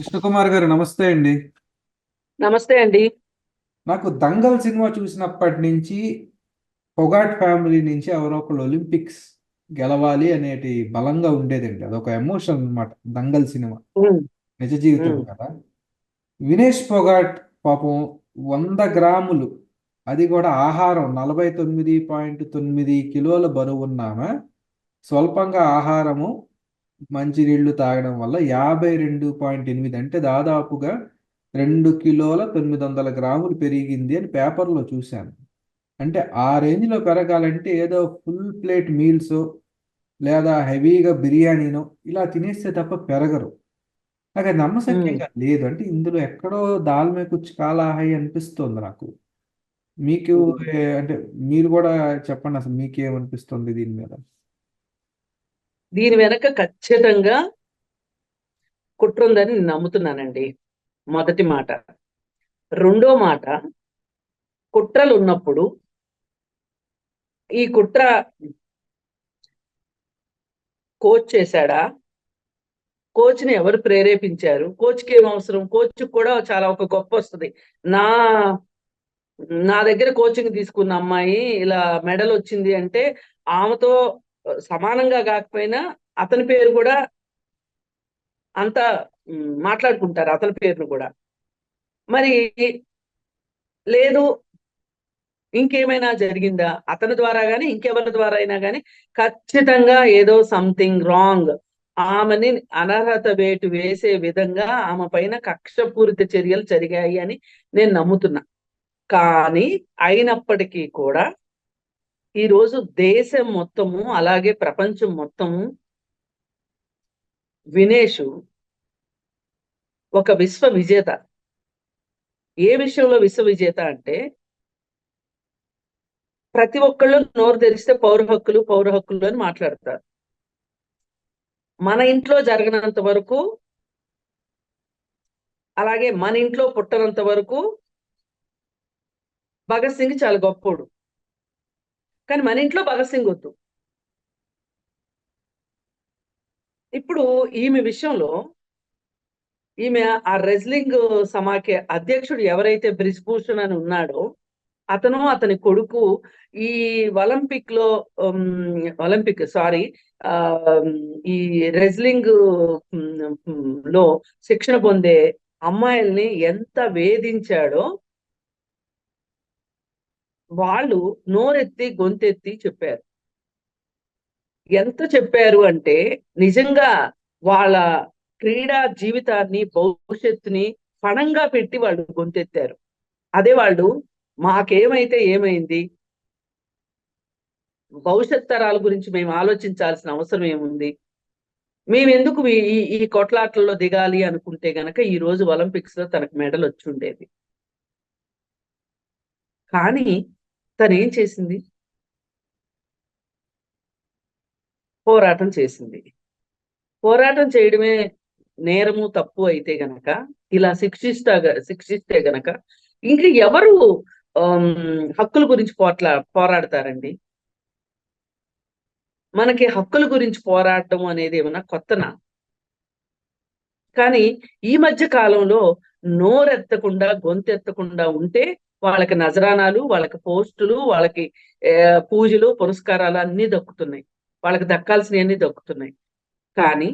కృష్ణకుమార్ గారు నమస్తే అండి. నమస్తే అండి. నాకు దంగల్ సినిమా చూసినప్పటి నుంచి పొగాట్ ఫ్యామిలీ నుంచి ఎవరో ఒకళ్ళు ఒలింపిక్స్ గెలవాలి అనేటి బలంగా ఉండేదండి. అదొక ఎమోషన్ అన్నమాట దంగల్ సినిమా. నిజ జీవితం. కదా. వినేష్ పొగాట్ పాపం వంద గ్రాములు అది కూడా ఆహారం నలభై తొమ్మిది పాయింట్ తొమ్మిది కిలోల బరువు ఉన్నామా స్వల్పంగా ఆహారము మంచినీళ్ళు తాగడం వల్ల యాభై రెండు పాయింట్ ఎనిమిది అంటే దాదాపుగా రెండు కిలోల తొమ్మిది వందల గ్రాములు పెరిగింది అని పేపర్లో చూశాను. అంటే ఆ రేంజ్లో పెరగాలంటే ఏదో ఫుల్ ప్లేట్ మీల్స్ లేదా హెవీగా బిర్యానీనో ఇలా తినేస్తే తప్ప పెరగరు. నాకు అది నమ్మశక్యంగా లేదు. అంటే ఇందులో ఎక్కడో దాల్మే కుచ్ కాలా హై అనిపిస్తుంది నాకు. మీకు. ఏ, అంటే మీరు కూడా చెప్పండి అసలు మీకేమనిపిస్తుంది దీని మీద? దీని వెనక ఖచ్చితంగా కుట్ర ఉందని నమ్ముతున్నానండి. మొదటి మాట. రెండో మాట కుట్రలు ఉన్నప్పుడు ఈ కుట్ర కోచ్ చేశాడా? కోచ్ని ఎవరు ప్రేరేపించారు? కోచ్కి ఏం అవసరం? కోచ్ కూడా చాలా ఒక గొప్ప వస్తుంది. నా నా దగ్గర కోచింగ్ తీసుకున్న అమ్మాయి ఇలా మెడల్ వచ్చింది అంటే ఆమెతో సమానంగా కాకపోయినా అతని పేరు కూడా అంత మాట్లాడుకుంటారు అతని పేరును కూడా. మరి లేదు ఇంకేమైనా జరిగిందా? అతని ద్వారా కానీ ఇంకెవరి ద్వారా అయినా కానీ ఖచ్చితంగా ఏదో సంథింగ్ రాంగ్. ఆమెని అనర్హత వేటు వేసే విధంగా ఆమె పైన కక్షపూరిత చర్యలు జరిగాయి అని నేను నమ్ముతున్నా. కానీ అయినప్పటికీ కూడా ఈరోజు దేశం మొత్తము అలాగే ప్రపంచం మొత్తము వినేషు ఒక విశ్వ విజేత. ఏ విషయంలో విశ్వ విజేత అంటే ప్రతి ఒక్కళ్ళు నోరు తెరిస్తే పౌర హక్కులు పౌర హక్కులు అని మాట్లాడతారు. మన ఇంట్లో జరగనంత వరకు అలాగే మన ఇంట్లో పుట్టనంత వరకు భగత్ సింగ్ చాలా గొప్పోడు. కానీ మన ఇంట్లో భగత్ సింగ్ వద్దు. ఇప్పుడు ఈమె విషయంలో ఈమె ఆ రెజ్లింగ్ సమాఖ్య అధ్యక్షుడు ఎవరైతే బ్రిజ్భూషణ్ అని ఉన్నాడో అతను అతని కొడుకు ఈ ఒలింపిక్లో ఒలింపిక్ సారీ ఆ ఈ రెజ్లింగ్లో శిక్షణ పొందే అమ్మాయిల్ని ఎంత వేధించాడో వాళ్ళు నోరెత్తి గొంతెత్తి చెప్పారు. ఎంత చెప్పారు అంటే నిజంగా వాళ్ళ క్రీడా జీవితాన్ని భవిష్యత్తుని పణంగా పెట్టి వాళ్ళు గొంతెత్తారు. అదే వాళ్ళు మాకేమైతే ఏమైంది? భవిష్యత్ తరాల గురించి మేము ఆలోచించాల్సిన అవసరం ఏముంది? మేము ఎందుకు ఈ ఈ- కొట్లాటల్లో దిగాలి అనుకుంటే గనక ఈ రోజు ఒలింపిక్స్లో తనకు మెడల్ వచ్చి ఉండేది కానీ తను ఏం చేసింది? పోరాటం చేసింది. పోరాటం చేయడమే నేరము తప్పు అయితే గనక ఇలా శిక్షిస్తా శిక్షిస్తే గనక ఇంక ఎవరు హక్కుల గురించి పోట్లా పోరాడతారండి? మనకి హక్కుల గురించి పోరాడటం అనేది ఏమన్నా కొత్తనా? కానీ ఈ మధ్య కాలంలో నోరెత్తకుండా గొంతెత్తకుండా ఉంటే వాళ్ళకి నజరానాలు వాళ్ళకి పోస్టులు వాళ్ళకి పూజలు పురస్కారాలు అన్ని దక్కుతున్నాయి. వాళ్ళకి దక్కాల్సినవన్నీ దక్కుతున్నాయి. కానీ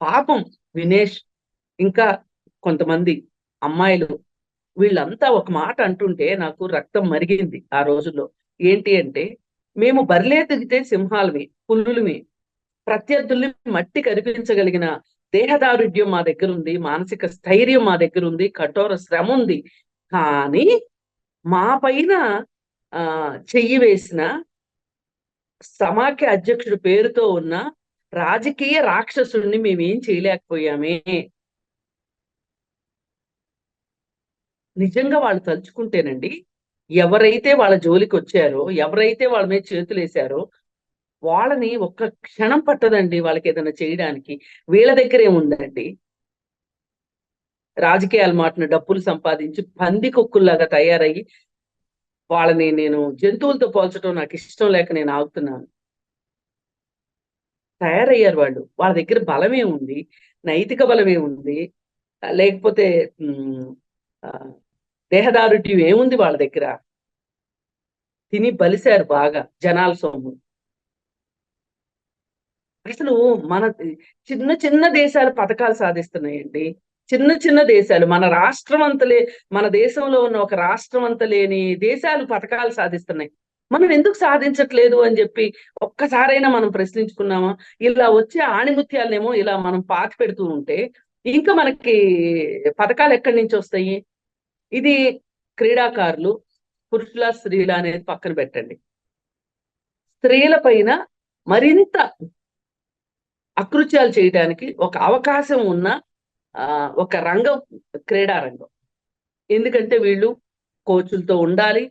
పాపం వినేష్ ఇంకా కొంతమంది అమ్మాయిలు వీళ్ళంతా ఒక మాట అంటుంటే నాకు రక్తం మరిగింది ఆ రోజుల్లో. ఏంటి అంటే మేము బరిలే దిగితే సింహాలమి పుల్లులమి ప్రత్యర్థుల్ని మట్టి కరిపించగలిగిన దేహదారుఢ్యం మా దగ్గర ఉంది మానసిక స్థైర్యం మా దగ్గర ఉంది కఠోర శ్రమ ఉంది. కానీ మా పైన ఆ చెయ్యి వేసిన సమాఖ్య అధ్యక్షుడు పేరుతో ఉన్న రాజకీయ రాక్షసుడిని మేమేం చేయలేకపోయామే. నిజంగా వాళ్ళు తలుచుకుంటేనండి ఎవరైతే వాళ్ళ జోలికి వచ్చారో ఎవరైతే వాళ్ళ మీద చేతులు వేశారో వాళ్ళని ఒక్క క్షణం పట్టదండి వాళ్ళకి ఏదైనా చేయడానికి. వీళ్ళ దగ్గర ఏముందండి రాజకీయాల మాటను డబ్బులు సంపాదించి పంది కుక్కుల్లాగా తయారయ్యి వాళ్ళని నేను జంతువులతో పోల్చడం నాకు ఇష్టం లేక నేను ఆగుతున్నాను. తయారయ్యారు వాళ్ళు. వాళ్ళ దగ్గర బలమే ఉంది నైతిక బలమే ఉంది లేకపోతే ఉమ్, ఏముంది వాళ్ళ దగ్గర? తిని బలిశారు బాగా జనాల సొమ్ము. అసలు మన చిన్న చిన్న దేశాలు పథకాలు సాధిస్తున్నాయండి. చిన్న చిన్న దేశాలు. మన రాష్ట్రం అంతలే మన దేశంలో ఉన్న ఒక రాష్ట్రం అంత లేని దేశాలు పథకాలు సాధిస్తున్నాయి. మనం ఎందుకు సాధించట్లేదు అని చెప్పి ఒక్కసారైనా మనం ప్రశ్నించుకున్నామా? ఇలా వచ్చే ఆణిముత్యాలనేమో ఇలా మనం పాతి పెడుతూ ఉంటే ఇంకా మనకి పథకాలు ఎక్కడి నుంచి వస్తాయి? ఇది క్రీడాకారులు పురుషుల స్త్రీల అనేది పక్కన పెట్టండి. స్త్రీల పైన మరింత అకృత్యాలు చేయడానికి ఒక అవకాశం ఉన్న ఒక రంగం క్రీడా రంగం. ఎందుకంటే వీళ్ళు కోచులతో ఉండాలి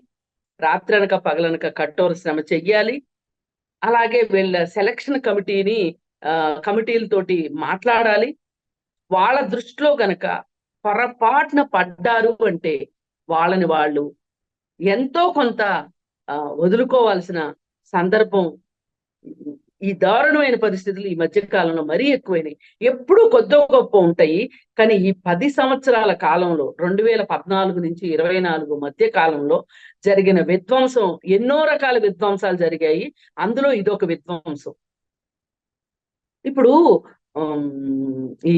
రాత్రనక పగలనక కట్టోర శ్రమ చెయ్యాలి. అలాగే వీళ్ళ సెలక్షన్ కమిటీని ఆ, కమిటీలతోటి మాట్లాడాలి. వాళ్ళ దృష్టిలో గనక పొరపాటున పడ్డారు అంటే వాళ్ళని వాళ్ళు ఎంతో కొంత ఆ, వదులుకోవాల్సిన సందర్భం ఈ దారుణమైన పరిస్థితులు ఈ మధ్య కాలంలో మరీ ఎక్కువైనాయి. ఎప్పుడూ కొద్దో గొప్ప ఉంటాయి. కానీ ఈ పది సంవత్సరాల కాలంలో రెండు వేల పద్నాలుగు నుంచి ఇరవై నాలుగు మధ్య కాలంలో జరిగిన విధ్వంసం ఎన్నో రకాల విధ్వంసాలు జరిగాయి. అందులో ఇదొక విధ్వంసం. ఇప్పుడు ఈ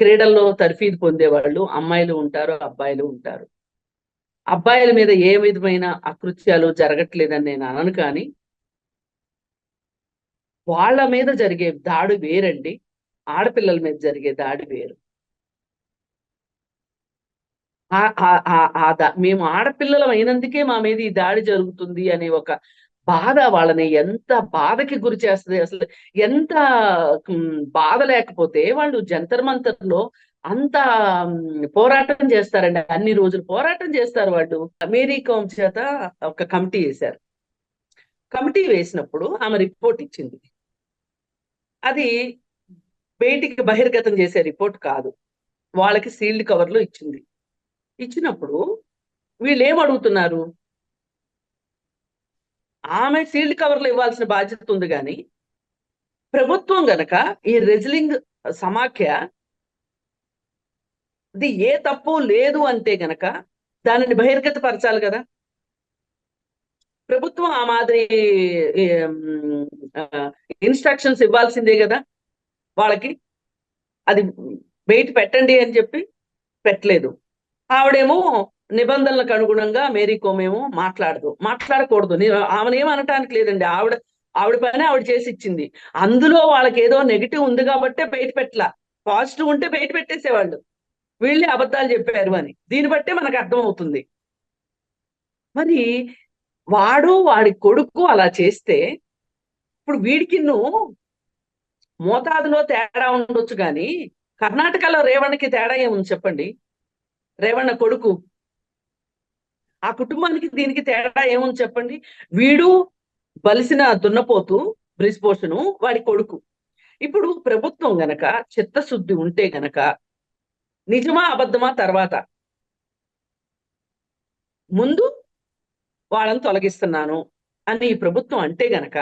క్రీడల్లో తర్ఫీదు పొందేవాళ్ళు అమ్మాయిలు ఉంటారు అబ్బాయిలు ఉంటారు. అబ్బాయిల మీద ఏ విధమైన అకృత్యాలు జరగట్లేదని నేను అనను కానీ వాళ్ళ మీద జరిగే దాడి వేరండి. ఆడపిల్లల మీద జరిగే దాడి వేరు. ఆ- ఆ- మేము ఆడపిల్లలం అయినందుకే మా మీద ఈ దాడి జరుగుతుంది అనే ఒక బాధ వాళ్ళని ఎంత బాధకి గురి చేస్తుంది అసలు. ఎంత బాధ లేకపోతే వాళ్ళు జంతర్ మంతర్లో అంత పోరాటం చేస్తారండి. అన్ని రోజులు పోరాటం చేస్తారు వాళ్ళు. మేరీ కోమ్ చేత ఒక కమిటీ వేశారు. కమిటీ వేసినప్పుడు ఆమె రిపోర్ట్ ఇచ్చింది. అది బయటికి బహిర్గతం చేసే రిపోర్ట్ కాదు. వాళ్ళకి సీల్డ్ కవర్లో ఇచ్చింది. ఇచ్చినప్పుడు వీళ్ళు ఏం అడుగుతున్నారు? ఆమె సీల్డ్ కవర్లు ఇవ్వాల్సిన బాధ్యత ఉంది కానీ ప్రభుత్వం గనక ఈ రెజ్లింగ్ సమాఖ్య ఇది ఏ తప్పు లేదు అంటే గనక దానిని బహిర్గతపరచాలి కదా? ప్రభుత్వం ఆ మాదిరి ఇన్స్ట్రక్షన్స్ ఇవ్వాల్సిందే కదా వాళ్ళకి. అది బయట పెట్టండి అని చెప్పి పెట్టలేదు. ఆవిడేమో నిబంధనలకు అనుగుణంగా మేరీ కోమ్ ఏమో మాట్లాడదు. మాట్లాడకూడదు. నీ- అనటానికి లేదండి. ఆవిడ ఆవిడ పని ఆవిడ చేసి ఇచ్చింది. అందులో వాళ్ళకి ఏదో నెగిటివ్ ఉంది కాబట్టే బయట పెట్టలా. పాజిటివ్ ఉంటే బయట పెట్టేసేవాళ్ళు. వీళ్ళే అబద్ధాలు చెప్పారు అని. దీన్ని బట్టే మనకు అర్థం అవుతుంది మరి వాడు వాడి కొడుకు అలా చేస్తే ఇప్పుడు వీడికి మోతాదులో తేడా ఉండొచ్చు కానీ కర్ణాటకలో రేవణ్ణకి తేడా ఏముంది చెప్పండి? రేవణ కొడుకు. ఆ కుటుంబానికి దీనికి తేడా ఏముంది చెప్పండి? వీడు బలిసిన దున్నపోతు బ్రిస్పోషను వాడి కొడుకు. ఇప్పుడు ప్రభుత్వం గనక చిత్తశుద్ధి ఉంటే గనక నిజమా అబద్ధమా తర్వాత? ముందు వాళ్ళని తొలగిస్తున్నాను అని ఈ ప్రభుత్వం అంటే గనక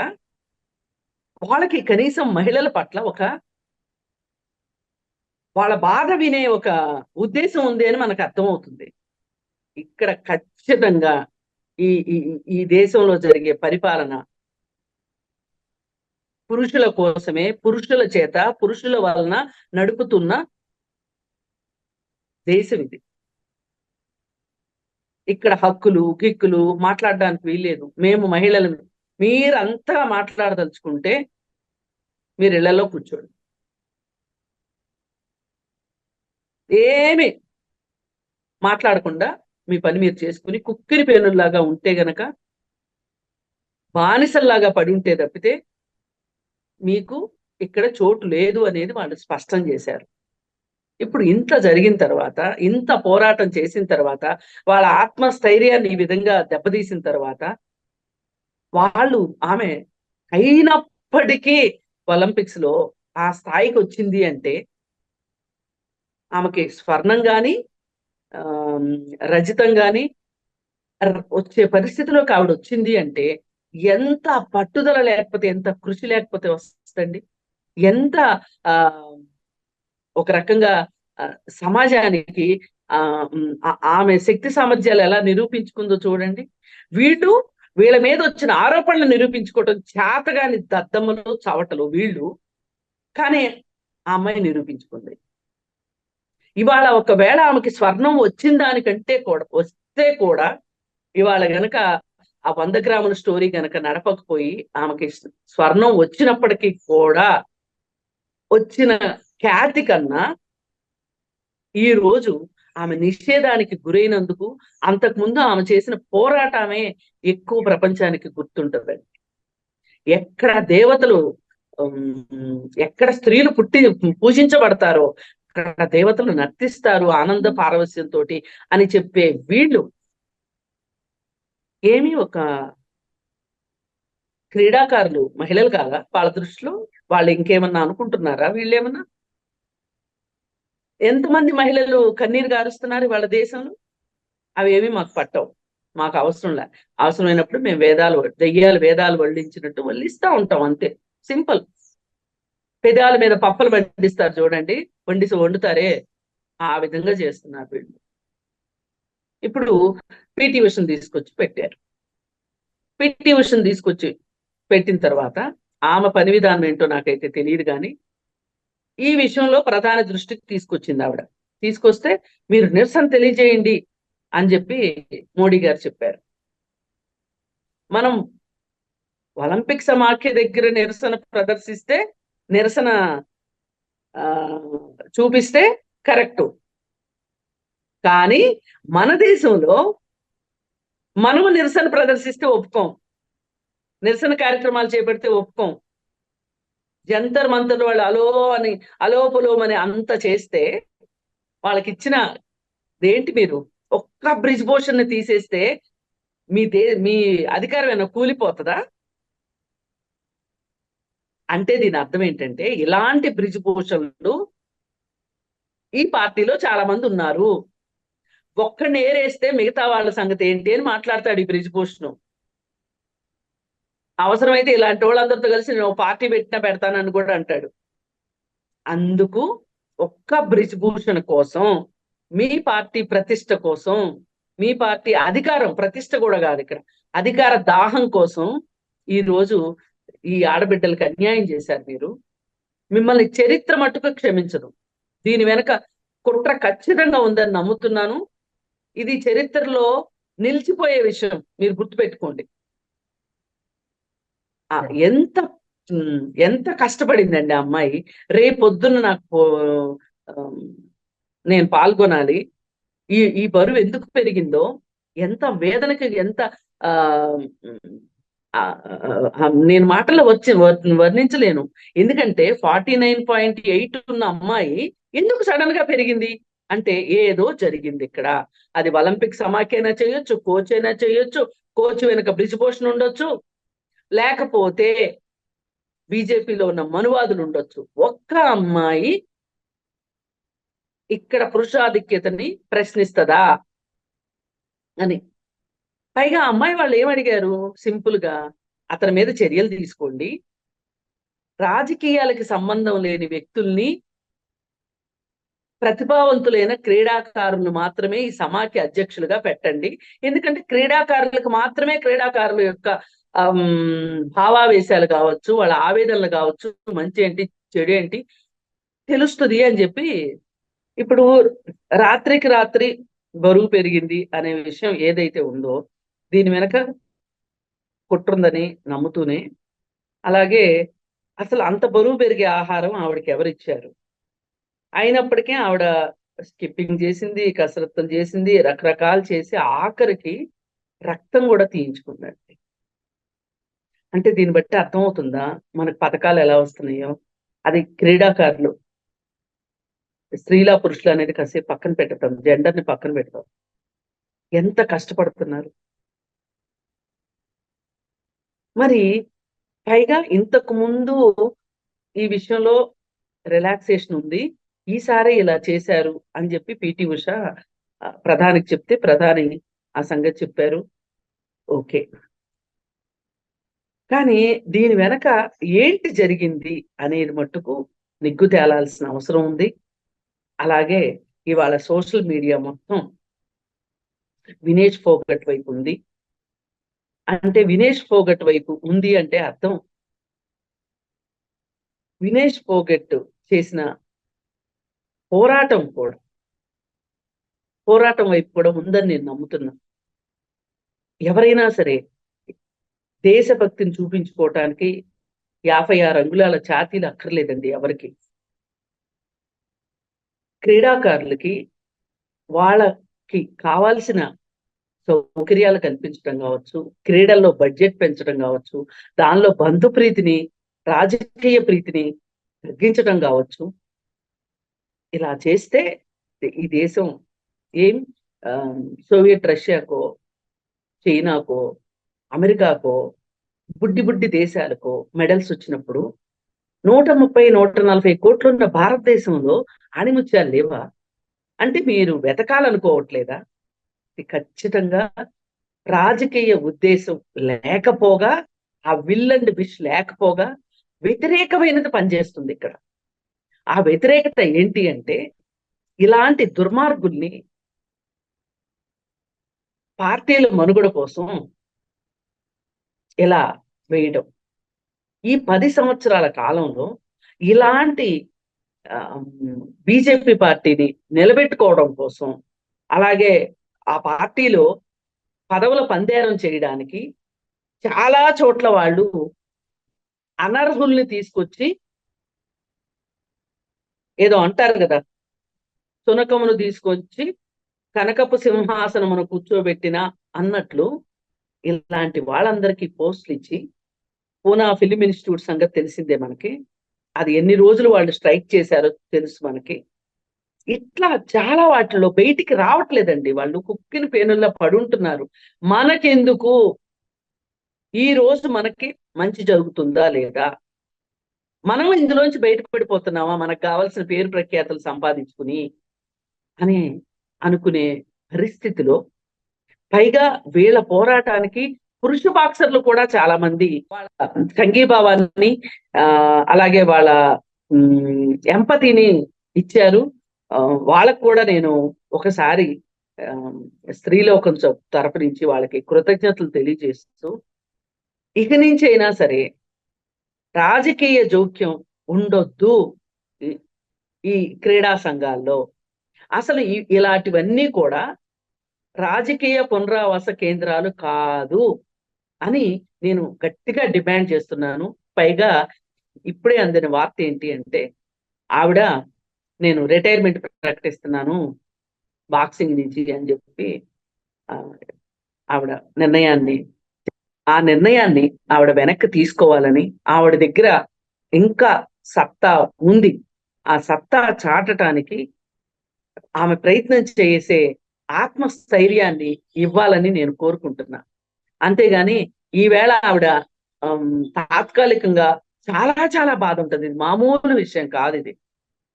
వాళ్ళకి కనీసం మహిళల పట్ల ఒక వాళ్ళ బాధ వినే ఒక ఉద్దేశం ఉంది అని మనకు అర్థమవుతుంది. ఇక్కడ ఖచ్చితంగా ఈ ఈ దేశంలో జరిగే పరిపాలన పురుషుల కోసమే పురుషుల చేత పురుషుల వలన నడుపుతున్న దేశం ఇది. ఇక్కడ హక్కులు గిక్కులు మాట్లాడడానికి వీల్లేదు. మేము మహిళలు మీరు మాట్లాడదలుచుకుంటే మీరు ఇళ్ళలో కూర్చోండి. ఏమి మాట్లాడకుండా మీ పని మీరు చేసుకుని కుక్కిరి పేనుల్లాగా ఉంటే గనక బానిసల్లాగా పడి ఉంటే తప్పితే మీకు ఇక్కడ చోటు లేదు అనేది వాళ్ళు స్పష్టం చేశారు. ఇప్పుడు ఇంత జరిగిన తర్వాత ఇంత పోరాటం చేసిన తర్వాత వాళ్ళ ఆత్మస్థైర్యాన్ని ఈ విధంగా దెబ్బతీసిన తర్వాత వాళ్ళు ఆమె అయినప్పటికీ ఒలింపిక్స్లో ఆ స్థాయికి వచ్చింది అంటే ఆమెకి స్వర్ణం గాని ఆ, రజితం గాని వచ్చే పరిస్థితిలోకి ఆవిడ వచ్చింది అంటే ఎంత పట్టుదల లేకపోతే ఎంత కృషి లేకపోతే వస్తండి ఎంత ఆ ఒక రకంగా సమాజానికి ఆ ఆమె శక్తి సామర్థ్యాలు ఎలా నిరూపించుకుందో చూడండి. వీళ్ళు వీళ్ళ మీద వచ్చిన ఆరోపణలు నిరూపించుకోవటం చేతగాని దద్దమ్మలు చవటలు వీళ్ళు. కానీ ఆ అమ్మాయి నిరూపించుకుంది. ఇవాళ ఒకవేళ ఆమెకి స్వర్ణం వచ్చిన దానికంటే కూడా వస్తే కూడా ఇవాళ గనక ఆ వంద గ్రాముల స్టోరీ గనక నడపకపోయి ఆమెకి స్వర్ణం వచ్చినప్పటికీ కూడా వచ్చిన ఖ్యాతి కన్నా ఈ రోజు ఆమె నిషేధానికి గురైనందుకు అంతకుముందు ఆమె చేసిన పోరాటమే ఎక్కువ ప్రపంచానికి గుర్తుంటుందండి ఎక్కడ దేవతలు ఎక్కడ స్త్రీలు పుట్టి పూజించబడతారో అక్కడ దేవతలు నర్తిస్తారు ఆనంద పారవస్యంతో అని చెప్పే వీళ్ళు ఏమి ఒక క్రీడాకారులు మహిళలు కాదా? వాళ్ళ దృష్టిలో వాళ్ళు ఇంకేమన్నా అనుకుంటున్నారా? వీళ్ళేమన్నా? ఎంతమంది మహిళలు కన్నీరు గారుస్తున్నారు వాళ్ళ దేశంలో? అవేమి మాకు పట్టవు. మాకు అవసరం లే. అవసరమైనప్పుడు మేము వేదాలు దెయ్యాలు వేదాలు వల్లించినట్టు వల్లిస్తా ఉంటాం అంతే. సింపుల్. పెదాల మీద పప్పలు వండిస్తారు చూడండి. వండిసి వండుతారే. ఆ విధంగా చేస్తున్నారు వీళ్ళు. ఇప్పుడు పిటి ఉషను తీసుకొచ్చి పెట్టారు. పిటి ఉషను తీసుకొచ్చి పెట్టిన తర్వాత ఆమె పని విధానం ఏంటో నాకైతే తెలియదు కానీ ఈ విషయంలో ప్రధాన దృష్టికి తీసుకొచ్చింది ఆవిడ. తీసుకొస్తే మీరు నిరసన తెలియజేయండి అని చెప్పి మోడీ గారు చెప్పారు. మనం ఒలింపిక్ సమాఖ్య దగ్గర నిరసన ప్రదర్శిస్తే నిరసన ఆ, చూపిస్తే కరెక్ట్. కానీ మన దేశంలో మనము నిరసన ప్రదర్శిస్తే ఒప్పుకోం. నిరసన కార్యక్రమాలు చేపడితే ఒప్పుకోం. జంతర్ మంతర్ వాళ్ళు అలో అని అలోపలోమని అంత చేస్తే వాళ్ళకి ఇచ్చిన ఏంటి మీరు? ఒక్క బ్రిజ్ పోషన్ని తీసేస్తే మీ దే మీ అధికారం ఏమైనా కూలిపోతుందా? అంటే దీని అర్థం ఏంటంటే ఇలాంటి బ్రిజ్ పోషన్లు ఈ పార్టీలో చాలా మంది ఉన్నారు. ఒక్కడిని ఏరేస్తే మిగతా వాళ్ళ సంగతి ఏంటి అని మాట్లాడతాడు ఈ బ్రిజ్ భూషణ్ అవసరమైతే ఇలాంటి వాళ్ళందరితో కలిసి నేను పార్టీ పెట్టినా పెడతానని కూడా అంటాడు. అందుకు ఒక్క బ్రిజ్భూషణ కోసం మీ పార్టీ ప్రతిష్ట కోసం మీ పార్టీ అధికారం ప్రతిష్ట కూడా కాదు ఇక్కడ. అధికార దాహం కోసం ఈ రోజు ఈ ఆడబిడ్డలకు అన్యాయం చేశారు మీరు. మిమ్మల్ని చరిత్ర మట్టుకు క్షమించదు. దీని వెనక కుట్ర ఖచ్చితంగా ఉందని నమ్ముతున్నాను. ఇది చరిత్రలో నిలిచిపోయే విషయం మీరు గుర్తుపెట్టుకోండి. ఎంత ఉమ్, ఎంత కష్టపడిందండి ఆ అమ్మాయి. రేపొద్దున నాకు నేను పాల్గొనాలి. ఈ ఈ బరువు ఎందుకు పెరిగిందో ఎంత వేదనకి ఎంత ఆ నేను మాటల్లో వచ్చి వర్ణించలేను. ఎందుకంటే ఫార్టీ నైన్ పాయింట్ ఎయిట్ ఉన్న అమ్మాయి ఎందుకు సడన్గా పెరిగింది? అంటే ఏదో జరిగింది ఇక్కడ. అది ఒలింపిక్ సమాఖ్యైనా చేయొచ్చు కోచ్ అయినా చేయొచ్చు కోచ్ వెనుక బ్రిజ్ పోషన్ ఉండొచ్చు లేకపోతే బీజేపీలో ఉన్న మనువాదులు ఉండొచ్చు. ఒక్క అమ్మాయి ఇక్కడ పురుషాధిక్యతని ప్రశ్నిస్తదా అని. పైగా అమ్మాయి వాళ్ళు ఏమడిగారు? సింపుల్గా అతని మీద చర్యలు తీసుకోండి. రాజకీయాలకి సంబంధం లేని వ్యక్తుల్ని ప్రతిభావంతులైన క్రీడాకారులను మాత్రమే ఈ సమాఖ్య అధ్యక్షులుగా పెట్టండి. ఎందుకంటే క్రీడాకారులకు మాత్రమే క్రీడాకారుల యొక్క భావావేశాలు కావచ్చు వాళ్ళ ఆవేదనలు కావచ్చు మంచి ఏంటి చెడు ఏంటి తెలుస్తుంది అని చెప్పి ఇప్పుడు రాత్రికి రాత్రి బరువు పెరిగింది అనే విషయం ఏదైతే ఉందో దీని వెనక కుట్రుందని నమ్ముతూనే అలాగే అసలు అంత బరువు పెరిగే ఆహారం ఆవిడకి ఎవరిచ్చారు? అయినప్పటికీ ఆవిడ స్కిప్పింగ్ చేసింది కసరత్తులు చేసింది రకరకాలు చేసి ఆఖరికి రక్తం కూడా తీయించుకున్నాడు అంటే దీన్ని బట్టి అర్థమవుతుందా? మనకు పథకాలు ఎలా వస్తున్నాయో? అది క్రీడాకారులు. స్త్రీల పురుషులు అనేది కాసేపు పక్కన పెడతాం జెండర్ని పక్కన పెడతాం ఎంత కష్టపడుతున్నారు? మరి పైగా ఇంతకు ముందు ఈ విషయంలో రిలాక్సేషన్ ఉంది. ఈసారి ఇలా చేశారు అని చెప్పి పిటి ఉష ప్రధానికి చెప్తే ప్రధాని ఆ సంగతి చెప్పారు. ఓకే. కానీ దీని వెనక ఏంటి జరిగింది అనేది మట్టుకు నిగ్గు తేలాల్సిన అవసరం ఉంది. అలాగే ఇవాళ సోషల్ మీడియా మొత్తం వినేష్ ఫోగట్ వైపు ఉంది. అంటే వినేష్ ఫోగట్ వైపు ఉంది అంటే అర్థం. వినేష్ ఫోగట్ చేసిన పోరాటం కూడా పోరాటం వైపు కూడా ఉందని నేను నమ్ముతున్నా. ఎవరైనా సరే దేశభక్తిని చూపించుకోవటానికి యాభై ఆరు అంగుళాల ఛాతీలు అక్కర్లేదండి ఎవరికి. క్రీడాకారులకి వాళ్ళకి కావాల్సిన సౌకర్యాలు కల్పించడం కావచ్చు క్రీడల్లో బడ్జెట్ పెంచడం కావచ్చు దానిలో బంధు ప్రీతిని రాజకీయ ప్రీతిని తగ్గించడం కావచ్చు. ఇలా చేస్తే ఈ దేశం ఏం సోవియట్ రష్యాకో చైనాకో అమెరికాకో బుడ్డి బుడ్డి దేశాలకో మెడల్స్ వచ్చినప్పుడు నూట ముప్పై నూట నలభై కోట్లున్న భారతదేశంలో ఆణిముత్యాలు లేవా? అంటే మీరు వెతకాలనుకోవట్లేదా? ఇది ఖచ్చితంగా రాజకీయ ఉద్దేశం లేకపోగా ఆ విల్ అండ్ విష్ లేకపోగా వ్యతిరేకమైనది పనిచేస్తుంది ఇక్కడ. ఆ వ్యతిరేకత ఏంటి అంటే ఇలాంటి దుర్మార్గుల్ని పార్టీల మనుగడ కోసం ఇలా వేయడం ఈ పది సంవత్సరాల కాలంలో ఇలాంటి బీజేపీ పార్టీని నిలబెట్టుకోవడం కోసం అలాగే ఆ పార్టీలో పదవుల పందేరం చేయడానికి చాలా చోట్ల వాళ్ళు అనర్హుల్ని తీసుకొచ్చి ఏదో అంటారు కదా సునకమును తీసుకొచ్చి కనకపు సింహాసనమును కూర్చోబెట్టిన అన్నట్లు ఇలాంటి వాళ్ళందరికీ పోస్టులు ఇచ్చి పూనా ఫిలిం ఇన్స్టిట్యూట్ సంగతి తెలిసిందే మనకి. అది ఎన్ని రోజులు వాళ్ళు స్ట్రైక్ చేశారో తెలుసు మనకి. ఇట్లా చాలా వాటిలో బయటికి రావట్లేదండి. వాళ్ళు కుక్కిన పేనుల్లో పడుంటున్నారు. మనకెందుకు? ఈ రోజు మనకి మంచి జరుగుతుందా లేదా? మనం ఇందులోంచి బయటపడిపోతున్నామా? మనకు కావాల్సిన పేరు ప్రఖ్యాతలు సంపాదించుకుని అని అనుకునే పరిస్థితిలో పైగా వీళ్ళ పోరాటానికి పురుష బాక్సర్లు కూడా చాలా మంది వాళ్ళ సంఘీభావాన్ని ఆ అలాగే వాళ్ళ ఎంపతిని ఇచ్చారు. వాళ్ళకు కూడా నేను ఒకసారి స్త్రీలోకం తరపు నుంచి వాళ్ళకి కృతజ్ఞతలు తెలియజేస్తూ ఇక నుంచి అయినా సరే రాజకీయ జోక్యం ఉండొద్దు ఈ- క్రీడా సంఘాల్లో. అసలు ఇలాంటివన్నీ కూడా రాజకీయ పునరావాస కేంద్రాలు కాదు అని నేను గట్టిగా డిమాండ్ చేస్తున్నాను. పైగా ఇప్పుడే అందిన వార్త ఏంటి అంటే ఆవిడ నేను రిటైర్మెంట్ ప్రకటిస్తున్నాను బాక్సింగ్ నుంచి అని చెప్పి ఆవిడ నిర్ణయాన్ని ఆ నిర్ణయాన్ని ఆవిడ వెనక్కి తీసుకోవాలని ఆవిడ దగ్గర ఇంకా సత్తా ఉంది. ఆ సత్తా చాటటానికి ఆమె ప్రయత్నం చేసే ఆత్మస్థైర్యాన్ని ఇవ్వాలని నేను కోరుకుంటున్నా. అంతేగాని ఈవేళ ఆవిడ తాత్కాలికంగా చాలా చాలా బాధ ఉంటుంది ఇది మామూలు విషయం కాదు ఇది.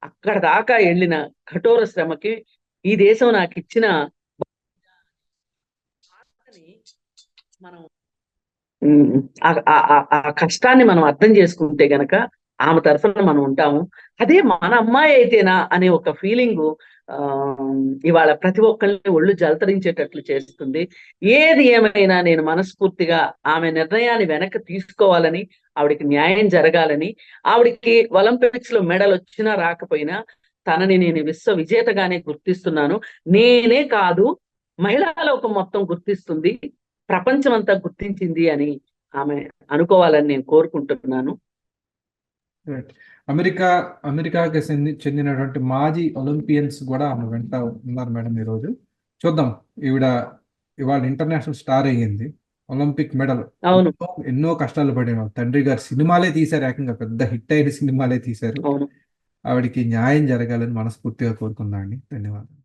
అక్కడ దాకా వెళ్ళిన కఠోర శ్రమకి ఈ దేశం నాకు ఇచ్చిన మనం ఆ- కష్టాన్ని మనం అర్థం చేసుకుంటే గనక ఆమె తరఫున మనం ఉంటాము. అదే మన అమ్మాయి అయితేనా అనే ఒక ఫీలింగ్ ఇవాళ ప్రతి ఒక్కరిని ఒళ్ళు జలతరించేటట్లు చేస్తుంది. ఏది ఏమైనా నేను మనస్ఫూర్తిగా ఆమె నిర్ణయాన్ని వెనక్కి తీసుకోవాలని ఆవిడకి న్యాయం జరగాలని ఆవిడకి ఒలింపిక్స్లో మెడల్ వచ్చినా రాకపోయినా తనని నేను విశ్వ విజేతగానే గుర్తిస్తున్నాను. నేనే కాదు మహిళా లోకం మొత్తం గుర్తిస్తుంది ప్రపంచం అంతా గుర్తించింది అని ఆమె అనుకోవాలని నేను కోరుకుంటున్నాను. అమెరికా అమెరికాకి చెంది- చెందినటువంటి మాజీ ఒలింపియన్స్ కూడా ఆమె వెంట ఉన్నారు మేడం ఈరోజు. చూద్దాం. ఈవిడ ఇవాళ ఇంటర్నేషనల్ స్టార్ అయ్యింది. Olympic medal. ఎన్నో కష్టాలు పడిన తండ్రి గారు సినిమాలే తీశారు. ఏకంగా పెద్ద హిట్ అయిన సినిమాలే తీశారు. ఆవిడకి న్యాయం జరగాలని మనస్ఫూర్తిగా కోరుకుందాం అండి. ధన్యవాదాలు.